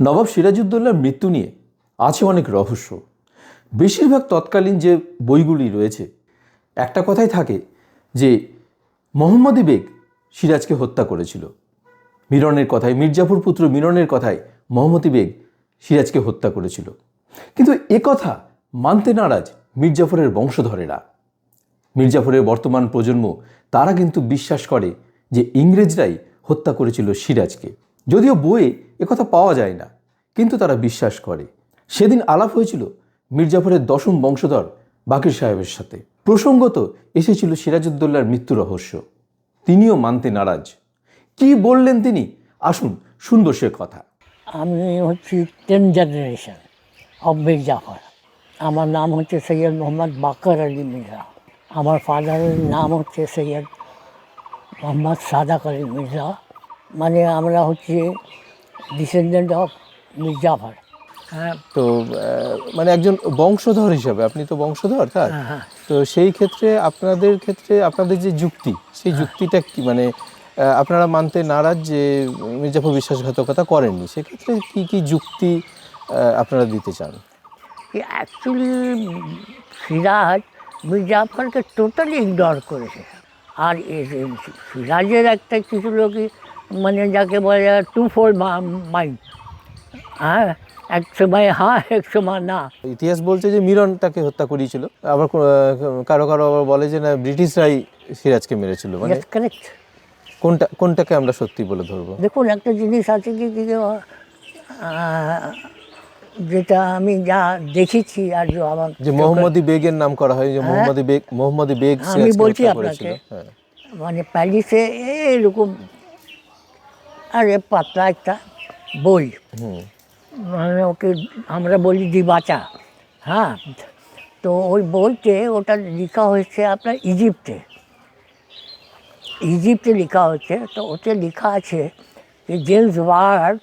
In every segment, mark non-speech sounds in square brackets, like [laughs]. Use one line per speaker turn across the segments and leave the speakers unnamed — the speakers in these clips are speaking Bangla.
নবাব সিরাজউদ্দৌলার মৃত্যু নিয়ে আছে অনেক রহস্য। বেশিরভাগ তৎকালীন যে বইগুলি রয়েছে, একটা কথাই থাকে যে মোহাম্মদী বেগ সিরাজকে হত্যা করেছিল। মিরনের কথায় মির্জাফর পুত্র মিরনের কথায় মোহাম্মদী বেগ সিরাজকে হত্যা করেছিল। কিন্তু এ কথা মানতে নারাজ মির্জাফরের বংশধরেরা। মির্জাফরের বর্তমান প্রজন্ম, তারা কিন্তু বিশ্বাস করে যে ইংরেজরাই হত্যা করেছিল সিরাজকে। যদিও বইয়ে একথা পাওয়া যায় না, কিন্তু তারা বিশ্বাস করে। সেদিন আলাপ হয়েছিল মির্জাফরের দশম বংশধর বাকির সাহেবের সাথে। প্রসঙ্গত এসেছিল সিরাজউদ্দৌলার মৃত্যু রহস্য। তিনিও মানতে নারাজ। কি বললেন তিনি? আসুন, সুন্দর সে কথা।
আমি হচ্ছি ten generation of Mir Jafar আমার নাম হচ্ছে সৈয়দ মোহাম্মদ বাকর আলী মির্জা। আমার ফাদারের নাম হচ্ছে সৈয়দ মোহাম্মদ সাদাক আলী মির্জা। মানে আমরা হচ্ছে ডিসেন্ডেন্ট অফ মীর জাফর হ্যাঁ।
তো মানে একজন বংশধর হিসাবে আপনি তো বংশধর তার
হ্যাঁ, হ্যাঁ।
তো সেই ক্ষেত্রে আপনাদের ক্ষেত্রে আপনাদের যে যুক্তি সেই যুক্তিটা কি? মানে আপনারা মানতে নারাজ যে মির্জাফর বিশ্বাসঘাতকতা করেননি সেক্ষেত্রে কি কি যুক্তি আপনারা দিতে চান?
অ্যাকচুয়ালি সিরাজ মীর জাফরকে টোটালি ইগনোর করেছে। আর সিরাজের একটা কিছু লোকই মানে যাকে বলে টু ফোর মাইন্ড হ্যাঁ এক সময় হ্যাঁ এক সময় না।
ইতিহাস বলছে যে মিরন তাকে হত্যা করিয়েছিল। আবার কারও কারও আবার বলে যে না ব্রিটিশরাই সিরাজকে মেরেছিল। মানে
কারেক্ট
কোনটা কোনটাকে আমরা সত্যি বলে ধরবো?
দেখুন একটা জিনিস আছে কি যেটা আমি যা দেখেছি আর যে আমার
যে মোহাম্মদী বেগের নাম করা হয় যে মোহাম্মদী বেগ মোহাম্মদী বেগ
হ্যাঁ। আমি বলছি আপনাকে।
হ্যাঁ।
মানে প্যারিসে এরকম আরে পাতলা একটা বই।
হুম।
মানে ওকে আমরা বলি দিবাচা। হ্যাঁ তো ওই বইতে ওটা লেখা হয়েছে আপনার ইজিপ্টে। ইজিপ্টে লেখা হয়েছে তো ওতে লেখা আছে যে জেমস ওয়ার্ড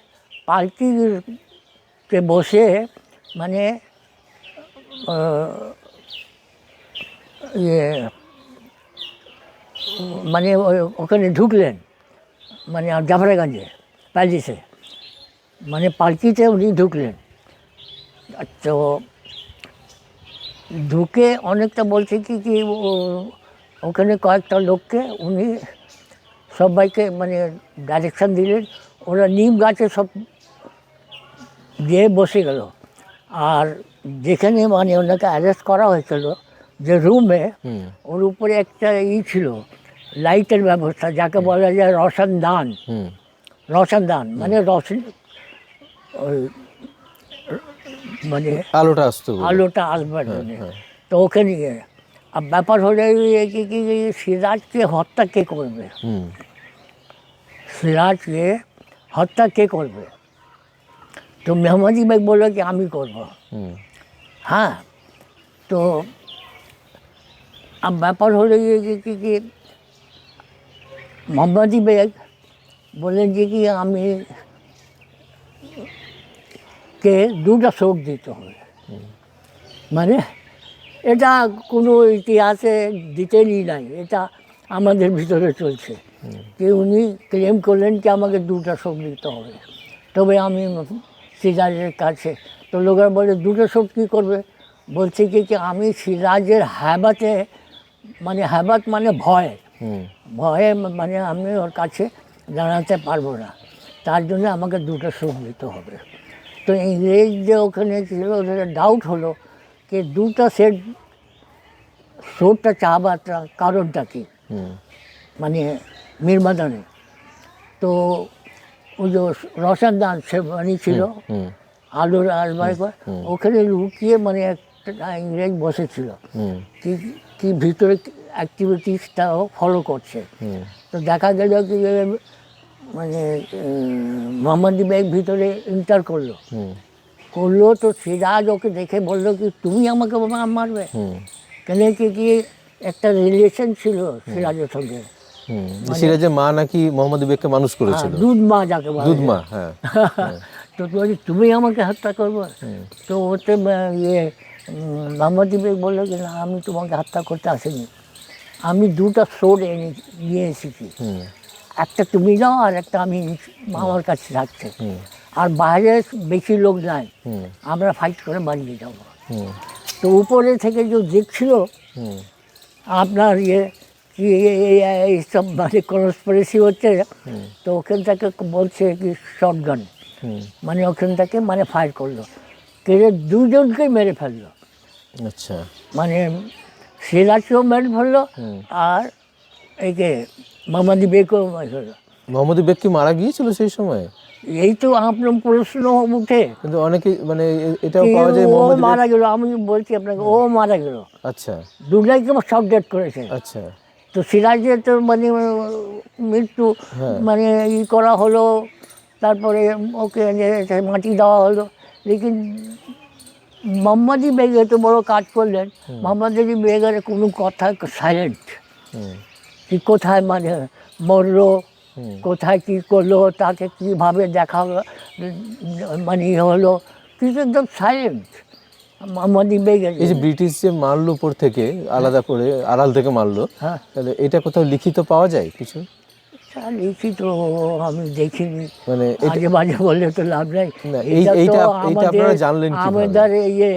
পালকিতে বসে মানে ইয়ে মানে ওখানে ঢুকলেন। মানে জাফরাগঞ্জে প্যারিসে মানে পালকিতে উনি ঢুকলেন। তো ঢুকে অনেকটা বলছে কি কি ওখানে কয়েকটা লোককে উনি সবাইকে মানে ডাইরেকশান দিলেন। ওরা নিম গাছে সব গিয়ে বসে গেল। আর যেখানে মানে ওনাকে অ্যারেস্ট করা হয়েছিল যে রুমে ওর উপরে একটা ই ছিল লাইটের ব্যবস্থা যাকে বলা যায় রসান দান
হুম
রসান দান মানে রসন ওই মানে
আলোটা আসতো বলে।
আলোটা আসবার জন্য তো ওকে নিয়ে আর ব্যাপার হলে এই কি কি কি সিরাজকে হত্যা কে করবে
হুম
সিরাজকে হত্যা কে করবে তো মেহমাদি বেগ বলল কি আমি করব
হুম
হ্যাঁ তো আর ব্যাপার হলো গিয়ে কি কি কি মোহাম্মদি বেগ বললেন যে কি আমি কে দুটা শোক দিতে হবে। মানে এটা কোনো ইতিহাসে দিতেনই নাই এটা আমাদের ভিতরে চলছে। যে উনি ক্লেম করলেন কি আমাকে দুটা শোক দিতে হবে। তবে আমি সিরাজের কাছে তো লোকেরা বলে দুটো শোক কী করবে? বলছে কি কি আমি সিরাজের হ্যাবাতে মানে হ্যাবাত মানে ভয়। ভয়ে মানে আমি ওর কাছে দাঁড়াতে পারব না। তার জন্য আমাকে দুটো সুখ দিতে হবে। তো ইংরেজ যে ওখানে ছিল ওদের ডাউট হলো যে দুটো সেট সোটটা চাবার কারণটা কি? মানে মিরমাদানে তো ওই যে রসান দান সে মানে ছিল আলুর করে ওখানে লুকিয়ে মানে একটা ইংরেজ বসেছিল। কি কি ভিতরে অ্যাক্টিভিটিসটাও ফলো করছে। তো দেখা গেল কি মানে মোহাম্মদ বেগ ভিতরে ইন্টার করল। করল তো সিরাজ ওকে দেখে বলল কি তুমি আমাকে মা- মারবে? কেন কি কি একটা রিলেশন ছিল সিরাজের সঙ্গে।
সিরাজের মা নাকি মোহাম্মদ বেগকে মানুষ করেছিল?
দুধ মা যাকে বলে।
দুধ মা হ্যাঁ। [laughs]
তো বলছি তুমি আমাকে হত্যা করব? তো ওতে ইয়ে মোহাম্মদ বেগ বলল যে না আমি তোমাকে হত্যা করতে আসিনি। আমি দুটো সোড এনে নিয়ে এসেছি। একটা তুমি যাও আর একটা আমি আমার কাছে থাকছে আর বাইরে বেশি লোক নাই। আমরা ফাইট করে বাড়িয়ে যাব। তো উপরে থেকে যে দেখছিল আপনার ইয়ে কি এই- এই- এইসব মানে কনস্পিরেসি হচ্ছে। তো ওখান থেকে বলছে কি শর্ট গান মানে ওখান থেকে মানে ফায়ার করল। কেড়ে দুজনকে মেরে ফেলল।
আচ্ছা।
মানে সিরাজকেও ফেলল
হুম।
আর একে মামাদি বেকেও মেরে ফেলল
মোহাম্মদ বেগ কি মারা গিয়েছিল সেই সময়?
এই তো আপনার প্রশ্ন উঠে।
কিন্তু অনেকে মানে এটাও পাওয়া যায়
ও
মোহাম্মদ
মারা গেল আমি বলছি আপনাকে ও মারা গেল।
আচ্ছা।
দুটাইকে সব ডেট করেছে?
আচ্ছা।
তো সিরাজের তো মানে মৃত্যু
হ্যাঁ।
মানে ই করা হলো তারপরে ওকে মাটি দেওয়া হলো লেকিন মোহাম্মদী বেগ এত বড় কাজ করলেন মোহাম্মদী বেগের কোনো কথা সাইলেন্ট কি কোথায় মানে মরলো কোথায় কি করল তাকে কীভাবে দেখা হলো, মানে ইয়ে হলো কিন্তু একদম সাইলেন্ট মোহাম্মদী বেগের
এই যে ব্রিটিশ যে মারলো উপর থেকে আলাদা করে আড়াল থেকে মারলো
হ্যাঁ।
তাহলে এটা কোথাও লিখিত পাওয়া যায় কিছু?
তা লিখিত আমি দেখিনি।
মানে
আজে বাজে বললে তো লাভ নেই।
এইটা
আমাদের-
আপনারা জানলেন কীভাবে?
আমাদের ইয়ে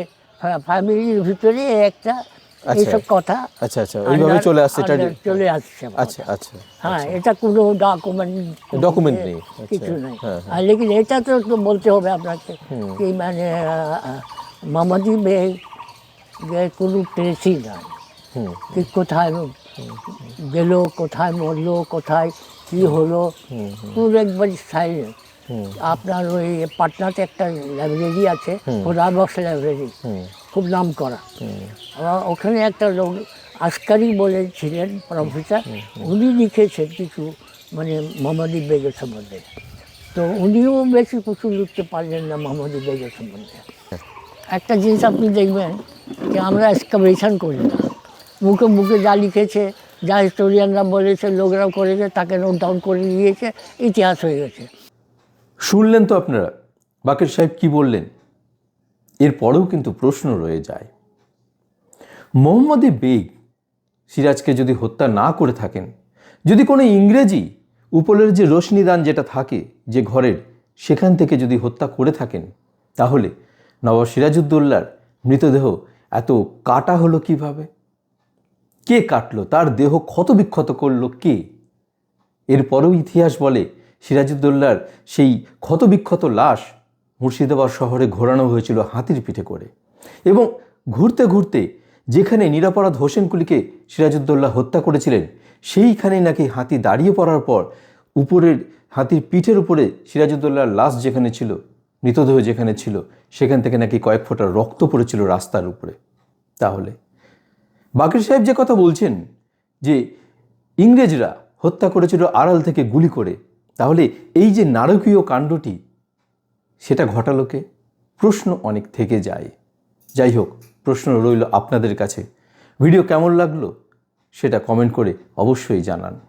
ফ্যামিলির ভিতরে একটা
আচ্ছা।
এইসব কথা।
আচ্ছা আচ্ছা ওইভাবে চলে আসছে এটা
চলে আসছে
আচ্ছা আচ্ছা
হ্যাঁ এটা কোনো ডকুমেন্ট
Document নেই, আচ্ছা,
কিছু নেই।
হ্যাঁ,
আর লেকিন এটা তো বলতে হবে আপনাকে কি মানে মামাদি বেগ কোনো ট্রেসই নাই কি কোথায় গেল কোথায় মরলো কোথায় কি হলো? পুরো একবার সাইলেন্ট আপনার ওই পাটনাতে একটা লাইব্রেরি আছে খোদাবক্স লাইব্রেরি খুব নাম করা। ওখানে একটা লোক আসকারি বলে ছিলেন প্রফেসর উনি লিখেছেন কিছু মানে মোহাম্মদী বেগের সম্বন্ধে। তো উনিও বেশি কিছু লিখতে পারলেন না মোহাম্মদী বেগের সম্বন্ধে। একটা জিনিস আপনি দেখবেন যে আমরা এক্সকাভেশন করি না। মুখে মুখে যা লিখেছে যা হিস্টোরিয়ানরা বলেছে, লোকরাও করেছে, তাকে নোট ডাউন করে দিয়েছে ইতিহাস হয়ে গেছে।
শুনলেন তো আপনারা? বাকের সাহেব কি বললেন? এরপরেও কিন্তু প্রশ্ন রয়ে যায়। মোহাম্মদী বেগ সিরাজকে যদি হত্যা না করে থাকেন, যদি কোনো ইংরেজি উপলের যে রশ্মিদান যেটা থাকে, যে ঘরের, সেখান থেকে যদি হত্যা করে থাকেন, তাহলে নবাব সিরাজউদ্দৌলার মৃতদেহ এত কাটা হলো কীভাবে? কে কাটলো? তার দেহ ক্ষত বিক্ষত করল কে? এরপরেও ইতিহাস বলে সিরাজউদ্দৌলার সেই ক্ষতবিক্ষত লাশ মুর্শিদাবাদ শহরে ঘোরানো হয়েছিল হাতির পিঠে করে। এবং ঘুরতে ঘুরতে যেখানে নিরাপরাধ হোসেনকুলিকে সিরাজউদ্দৌলা হত্যা করেছিলেন সেইখানে নাকি হাতি দাঁড়িয়ে পড়ার পর উপরের হাতির পিঠের উপরে সিরাজউদ্দৌলার লাশ যেখানে ছিল, মৃতদেহ যেখানে ছিল, সেখান থেকে নাকি কয়েক ফোঁটা রক্ত পড়েছিল রাস্তার উপরে। তাহলে বাকের সাহেব যে কথা বলছেন, যে ইংরেজরা হত্যা করেছিল আড়াল থেকে গুলি করে, তাহলে এই যে নারকীয় কাণ্ডটি, সেটা ঘটালোকে প্রশ্ন অনেক থেকে যায়। যাই হোক, প্রশ্ন রইল আপনাদের কাছে। ভিডিও কেমন লাগল, সেটা কমেন্ট করে অবশ্যই জানান।